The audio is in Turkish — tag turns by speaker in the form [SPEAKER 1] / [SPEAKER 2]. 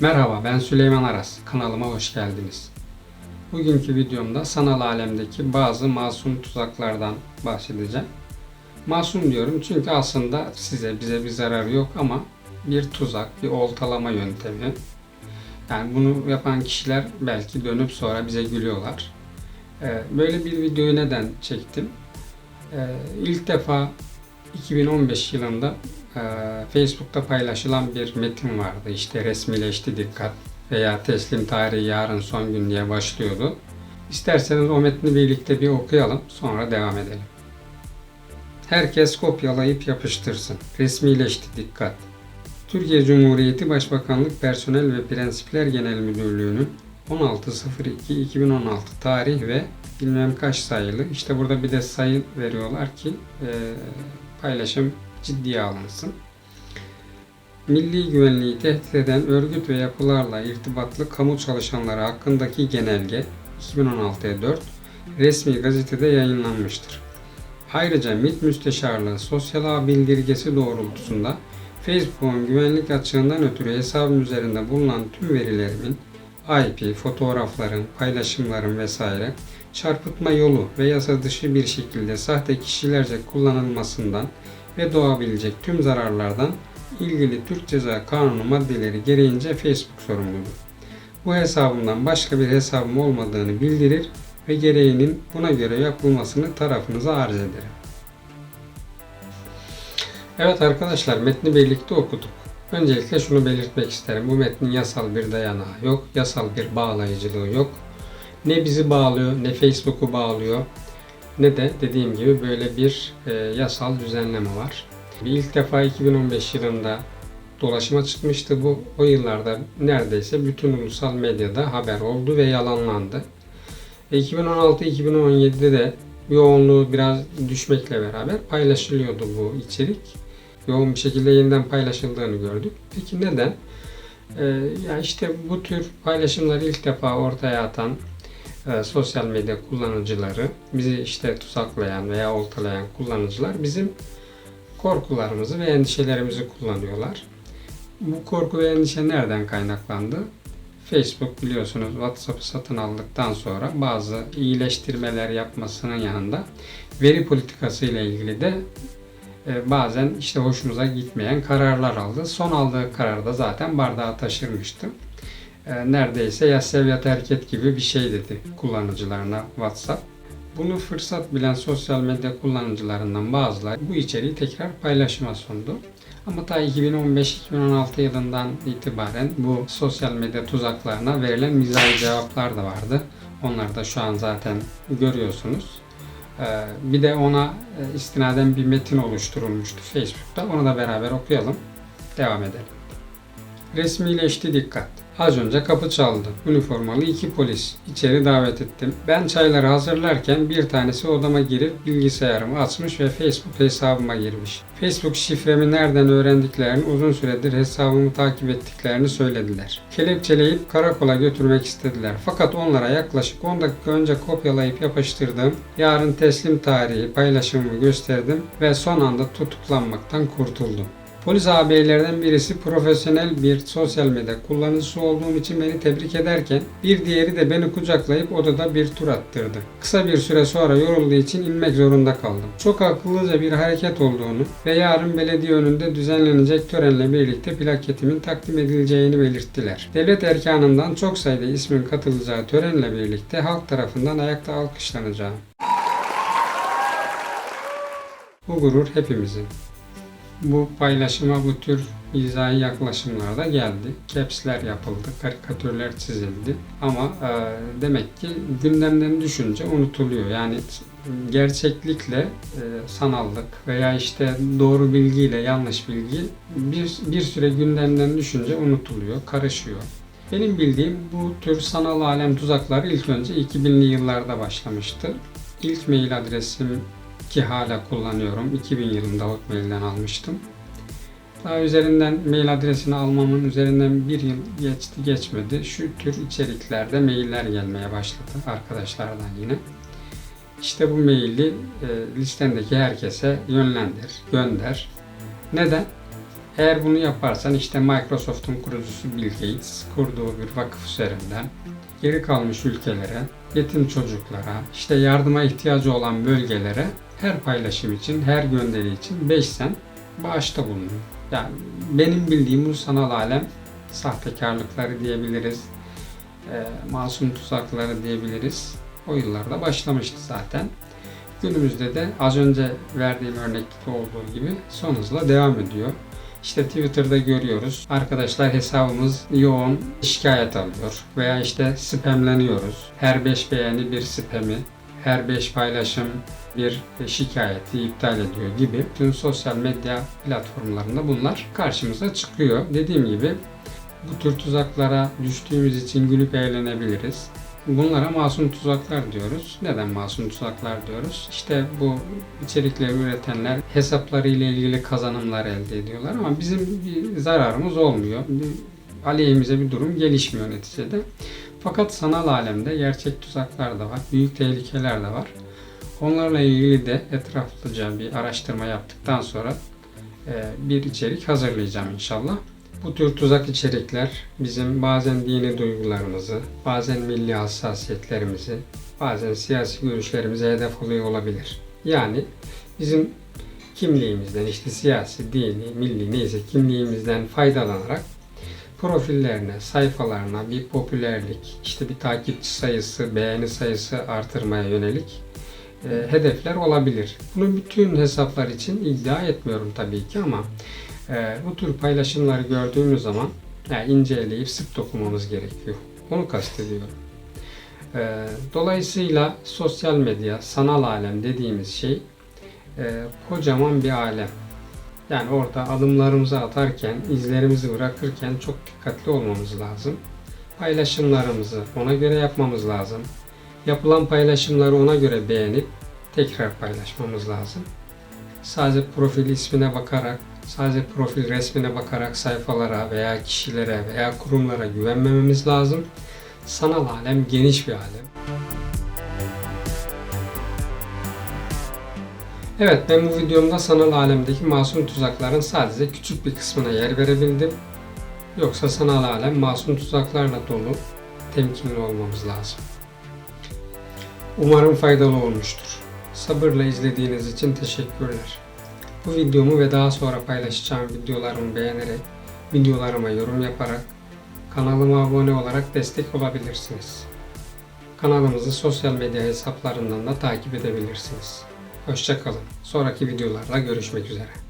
[SPEAKER 1] Merhaba ben Süleyman Aras. Kanalıma hoş geldiniz. Bugünkü videomda sanal alemdeki bazı masum tuzaklardan bahsedeceğim. Masum diyorum çünkü aslında size bize bir zararı yok ama bir tuzak, bir oltalama yöntemi. Yani bunu yapan kişiler belki dönüp sonra bize gülüyorlar. Ee, Böyle bir videoyu neden çektim? Ee, İlk defa 2015 yılında e, Facebook'ta paylaşılan bir metin vardı. İşte resmileşti dikkat veya teslim tarihi yarın son gün diye başlıyordu. İsterseniz o metni birlikte bir okuyalım sonra devam edelim. Herkes kopyalayıp yapıştırsın. Resmileşti dikkat. Türkiye Cumhuriyeti Başbakanlık Personel ve Prensipler Genel Müdürlüğü'nün 16.02.2016 tarih ve bilmem kaç sayılı. İşte burada bir de sayı veriyorlar ki e, paylaşım ciddiye alınsın. Milli güvenliği tehdit eden örgüt ve yapılarla irtibatlı kamu çalışanları hakkındaki genelge 2016'ya 4 resmi gazetede yayınlanmıştır. Ayrıca MİT Müsteşarlığı sosyal ağ bildirgesi doğrultusunda Facebook'un güvenlik açığından ötürü hesabım üzerinde bulunan tüm verilerimin IP, fotoğrafların, paylaşımların vesaire çarpıtma yolu ve yasa dışı bir şekilde sahte kişilerce kullanılmasından ve doğabilecek tüm zararlardan ilgili Türk Ceza Kanunu maddeleri gereğince Facebook sorumludur. Bu hesabımdan başka bir hesabım olmadığını bildirir ve gereğinin buna göre yapılmasını tarafınıza arz ederim. Evet arkadaşlar metni birlikte okuduk. Öncelikle şunu belirtmek isterim. Bu metnin yasal bir dayanağı yok. Yasal bir bağlayıcılığı yok. Ne bizi bağlıyor ne Facebook'u bağlıyor ne de dediğim gibi böyle bir e, yasal düzenleme var. İlk defa 2015 yılında dolaşıma çıkmıştı bu. O yıllarda neredeyse bütün ulusal medyada haber oldu ve yalanlandı. E, 2016-2017'de de yoğunluğu biraz düşmekle beraber paylaşılıyordu bu içerik. Yoğun bir şekilde yeniden paylaşıldığını gördük. Peki neden? Ee, ya işte bu tür paylaşımları ilk defa ortaya atan e, sosyal medya kullanıcıları, bizi işte tuzaklayan veya oltalayan kullanıcılar bizim korkularımızı ve endişelerimizi kullanıyorlar. Bu korku ve endişe nereden kaynaklandı? Facebook biliyorsunuz WhatsApp'ı satın aldıktan sonra bazı iyileştirmeler yapmasının yanında veri politikası ile ilgili de e, bazen işte hoşumuza gitmeyen kararlar aldı. Son aldığı kararda zaten bardağı taşırmıştı. E, neredeyse ya sev ya terk et gibi bir şey dedi kullanıcılarına WhatsApp. Bunu fırsat bilen sosyal medya kullanıcılarından bazıları bu içeriği tekrar paylaşıma sundu. Ama ta 2015-2016 yılından itibaren bu sosyal medya tuzaklarına verilen mizahi cevaplar da vardı. Onları da şu an zaten görüyorsunuz. Ee, Bir de ona e, istinaden bir metin oluşturulmuştu Facebook'ta. Onu da beraber okuyalım. Devam edelim. Resmileşti dikkat. Az önce kapı çaldı. Üniformalı iki polis. İçeri davet ettim. Ben çayları hazırlarken bir tanesi odama girip bilgisayarımı açmış ve Facebook hesabıma girmiş. Facebook şifremi nereden öğrendiklerini uzun süredir hesabımı takip ettiklerini söylediler. Kelepçeleyip karakola götürmek istediler. Fakat onlara yaklaşık 10 dakika önce kopyalayıp yapıştırdığım yarın teslim tarihi paylaşımımı gösterdim ve son anda tutuklanmaktan kurtuldum. Polis ağabeylerden birisi profesyonel bir sosyal medya kullanıcısı olduğum için beni tebrik ederken bir diğeri de beni kucaklayıp odada bir tur attırdı. Kısa bir süre sonra yorulduğu için inmek zorunda kaldım. Çok akıllıca bir hareket olduğunu ve yarın belediye önünde düzenlenecek törenle birlikte plaketimin takdim edileceğini belirttiler. Devlet erkanından çok sayıda ismin katılacağı törenle birlikte halk tarafından ayakta alkışlanacağım. Bu gurur hepimizin. Bu paylaşıma bu tür mizahi yaklaşımlar da geldi. Caps'ler yapıldı, karikatürler çizildi. Ama e, demek ki gündemden düşünce unutuluyor. Yani gerçeklikle e, sanallık veya işte doğru bilgiyle yanlış bilgi bir, bir süre gündemden düşünce unutuluyor, karışıyor. Benim bildiğim bu tür sanal alem tuzakları ilk önce 2000'li yıllarda başlamıştı. İlk mail adresim ki hala kullanıyorum. 2000 yılında Hotmail'den almıştım. Daha üzerinden mail adresini almamın üzerinden bir yıl geçti geçmedi. Şu tür içeriklerde mailler gelmeye başladı arkadaşlardan yine. İşte bu maili e, listendeki herkese yönlendir, gönder. Neden? Eğer bunu yaparsan işte Microsoft'un kurucusu Bill Gates kurduğu bir vakıf üzerinden geri kalmış ülkelere, yetim çocuklara, işte yardıma ihtiyacı olan bölgelere her paylaşım için, her gönderi için 5 sen bağışta bulunuyor. Yani benim bildiğim bu sanal alem sahtekarlıkları diyebiliriz, e, masum tuzakları diyebiliriz. O yıllarda başlamıştı zaten. Günümüzde de az önce verdiğim örnekte olduğu gibi son hızla devam ediyor. İşte Twitter'da görüyoruz. Arkadaşlar hesabımız yoğun şikayet alıyor. Veya işte spamleniyoruz. Her 5 beğeni bir spam'i, her 5 paylaşım bir şikayeti iptal ediyor gibi. Tüm sosyal medya platformlarında bunlar karşımıza çıkıyor. Dediğim gibi bu tür tuzaklara düştüğümüz için gülüp eğlenebiliriz. Bunlara masum tuzaklar diyoruz. Neden masum tuzaklar diyoruz? İşte bu içerikleri üretenler hesapları ile ilgili kazanımlar elde ediyorlar ama bizim bir zararımız olmuyor. Bir aleyhimize bir durum gelişmiyor neticede. Fakat sanal alemde gerçek tuzaklar da var, büyük tehlikeler de var. Onlarla ilgili de etraflıca bir araştırma yaptıktan sonra e, bir içerik hazırlayacağım inşallah. Bu tür tuzak içerikler bizim bazen dini duygularımızı, bazen milli hassasiyetlerimizi, bazen siyasi görüşlerimize hedef oluyor olabilir. Yani bizim kimliğimizden işte siyasi, dini, milli neyse kimliğimizden faydalanarak profillerine, sayfalarına bir popülerlik, işte bir takipçi sayısı, beğeni sayısı artırmaya yönelik e, hedefler olabilir. Bunu bütün hesaplar için iddia etmiyorum tabii ki ama e, bu tür paylaşımları gördüğümüz zaman yani inceleyip sık dokunmamız gerekiyor. Onu kastediyorum. E, dolayısıyla sosyal medya, sanal alem dediğimiz şey e, kocaman bir alem. Yani orada adımlarımızı atarken, izlerimizi bırakırken çok dikkatli olmamız lazım. Paylaşımlarımızı ona göre yapmamız lazım. Yapılan paylaşımları ona göre beğenip tekrar paylaşmamız lazım. Sadece profil ismine bakarak, sadece profil resmine bakarak sayfalara veya kişilere veya kurumlara güvenmememiz lazım. Sanal alem geniş bir alem. Evet ben bu videomda sanal alemdeki masum tuzakların sadece küçük bir kısmına yer verebildim. Yoksa sanal alem masum tuzaklarla dolu, temkinli olmamız lazım. Umarım faydalı olmuştur. Sabırla izlediğiniz için teşekkürler. Bu videomu ve daha sonra paylaşacağım videolarımı beğenerek, videolarıma yorum yaparak, kanalıma abone olarak destek olabilirsiniz. Kanalımızı sosyal medya hesaplarından da takip edebilirsiniz. Hoşçakalın. Sonraki videolarla görüşmek üzere.